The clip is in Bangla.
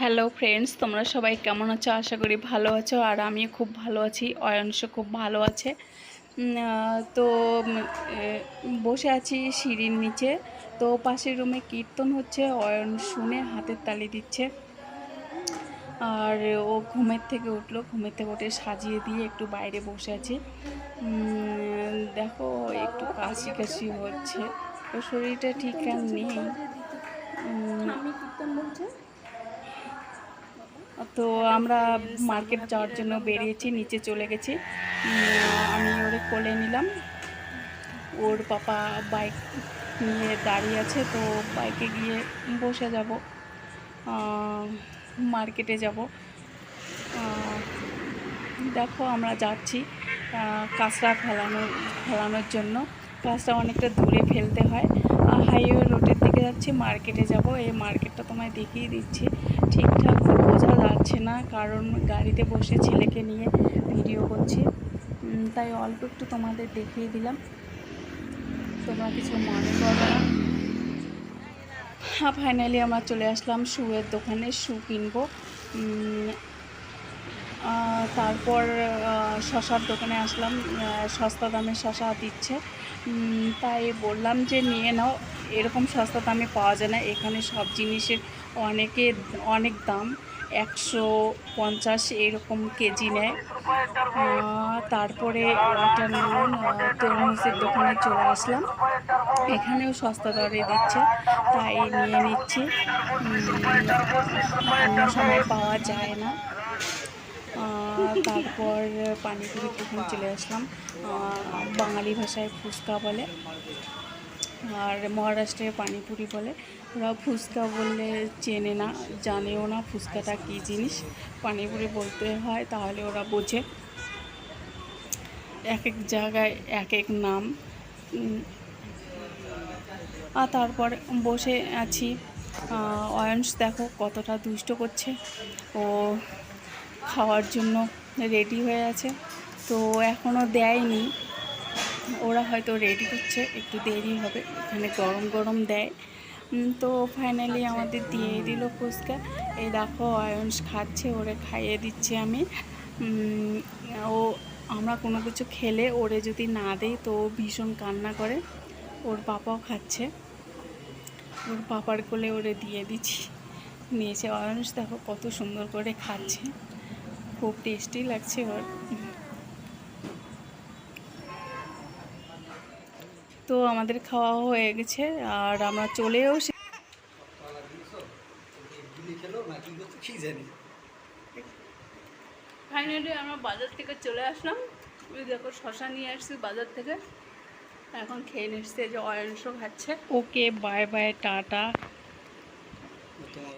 হ্যালো ফ্রেন্ডস তোমরা সবাই কেমন আছো? আশা করি ভালো আছো আর আমিও খুব ভালো আছি। অয়ংশ খুব ভালো আছে। তো বসে আছি সিঁড়ির নিচে। তো পাশের রুমে কীর্তন হচ্ছে। অয়ন শুনে হাতের তালি দিচ্ছে। আর ও ঘুমের থেকে উঠল। ঘুমের থেকে উঠে সাজিয়ে দিয়ে একটু বাইরে বসে আছি। দেখো একটু কাশি কাশি হচ্ছে। তো শরীরটা ঠিক নেই। উম, তো আমরা মার্কেট যাওয়ার জন্য বেরিয়েছি, নিচে চলে গেছি। আমি ওরে কোলে নিলাম। ওর পাপা বাইক নিয়ে দাঁড়িয়ে আছে, তো বাইকে গিয়ে বসে যাব মার্কেটে যাব। দেখো আমরা যাচ্ছি কাঁচরা ফেলানো, ফেলানোর জন্য। কাঁচরা অনেকটা দূরে ফেলতে হয়। হাইওয়ে রোডের দিকে যাচ্ছি, মার্কেটে যাব। এই মার্কেটটা তোমায় দেখিয়ে দিচ্ছি। ঠিকঠাক কারণ গাড়িতে বসে ছেলেকে নিয়ে ভিডিও করছি। তাই অল্প একটু তোমাদের দেখিয়ে দিলাম। তোমরা কিছু মনে করবে না। ফাইনালি আমরা চলে আসলাম শুয়ের দোকানে, শু কিনবো। তারপর শশার দোকানে আসলাম। সস্তা দামে শশা দিচ্ছে। তাই বললাম যে নিয়ে নাও। এরকম সস্তা দামে পাওয়া যায় না। এখানে সব জিনিসের অনেকে অনেক দাম। একশো পঞ্চাশ এরকম কেজি নেয়। তারপরে নুন তরমুজের দোকানে চলে আসলাম। এখানেও সস্তা দরে দিচ্ছে, তাই নিয়ে নিচ্ছি। অন্য সময় পাওয়া যায় না। তারপর পানিপুরির দোকানে চলে আসলাম বাঙালি ভাষায় ফুচকা বলে। আর মহারাষ্ট্রে পানিপুরি বলে। ওরা ফুচকা বললে চেনে না, জানেও না ফুচকাটা কী জিনিস। পানিপুরি বলতে হয়, তাহলে ওরা বোঝে। এক এক জায়গায় এক এক নাম আর তারপর বসে আছি। অয়ন্স দেখো কতটা দুষ্ট করছে। ও খাওয়ার জন্য রেডি হয়ে আছে। তো এখনও দেয়নি। ওরা হয়তো রেডি করছে একটু দেরি হবে এখানে গরম গরম দেয়। তো ফাইনালি আমাদের দিয়ে দিল ফুচকা। এই দেখো অয়ন্স খাচ্ছে ওরে খাইয়ে দিচ্ছি আমি। ও আমরা কোনো কিছু খেলে ওরে যদি না দেই তো ও ভীষণ কান্না করে। ওর পাপাও খাচ্ছে। ওর পাপার কোলে ওরে দিয়ে দিচ্ছি। নিয়েছে অয়ন্স দেখো কত সুন্দর করে খাচ্ছে। খুব টেস্টি লাগছে ওর। তো আমাদের খাওয়া হয়ে গেছে আর আমরা চলেও ফাইনালি আমরা বাজার থেকে চলে আসলাম। ওই দেখো শশা নিয়ে আসছি বাজার থেকে। এখন খেয়ে নিচ্ছে যে অয়ংশ খাচ্ছে। Okay bye bye tata.